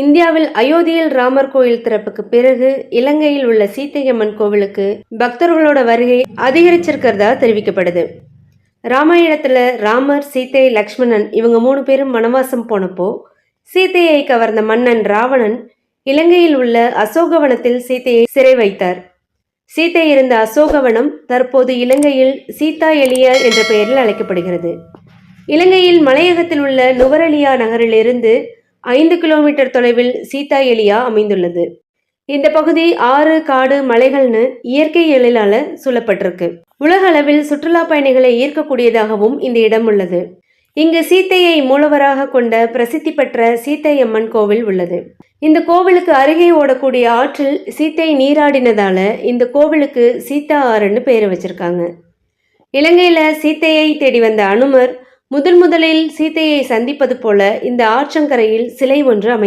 இந்தியாவில் அயோத்தியில் ராமர் கோயில் திறப்புக்கு பிறகு இலங்கையில் உள்ள சீத்தையம்மன் கோவிலுக்கு பக்தர்களோட வருகை அதிகரிச்சிருக்கிறதா தெரிவிக்கப்படுது. ராமாயணத்துல ராமர் சீத்தை லக்ஷ்மணன் இவங்க மூணு பேரும் வனவாசம் போனப்போ சீதையை கவர்ந்த மன்னன் ராவணன் இலங்கையில் உள்ள அசோகவனத்தில் சீதையை சிறை வைத்தார். சீதை இருந்த அசோகவனம் தற்போது இலங்கையில் சீதா எளியா என்ற பெயரில் அழைக்கப்படுகிறது. இலங்கையில் மலையகத்தில் உள்ள நுவரலியா நகரிலிருந்து ஐந்து கிலோமீட்டர் தொலைவில் சீதா எலியா அமைந்துள்ளது. இந்த பகுதி ஆறு காடு மலைகள்னு இயற்கை எழிலால சூழப்பட்டிருக்கு. உலக அளவில் சுற்றுலா பயணிகளை ஈர்க்கக்கூடியதாகவும் இந்த இடம் உள்ளது. இங்கு சீத்தையை மூலவராக கொண்ட பிரசித்தி பெற்ற சீத்தையம்மன் கோவில் உள்ளது. இந்த கோவிலுக்கு அருகே ஓடக்கூடிய ஆற்றில் சீத்தை நீராடினதால இந்த கோவிலுக்கு சீதா ஆறுன்னு பெயர் வச்சிருக்காங்க. இலங்கையில சீத்தையை தேடி வந்த அனுமர் முதன் முதலில் சீத்தையை சந்திப்பது போல இந்த ஆற்றங்கரையில் சிலை ஒன்று அமை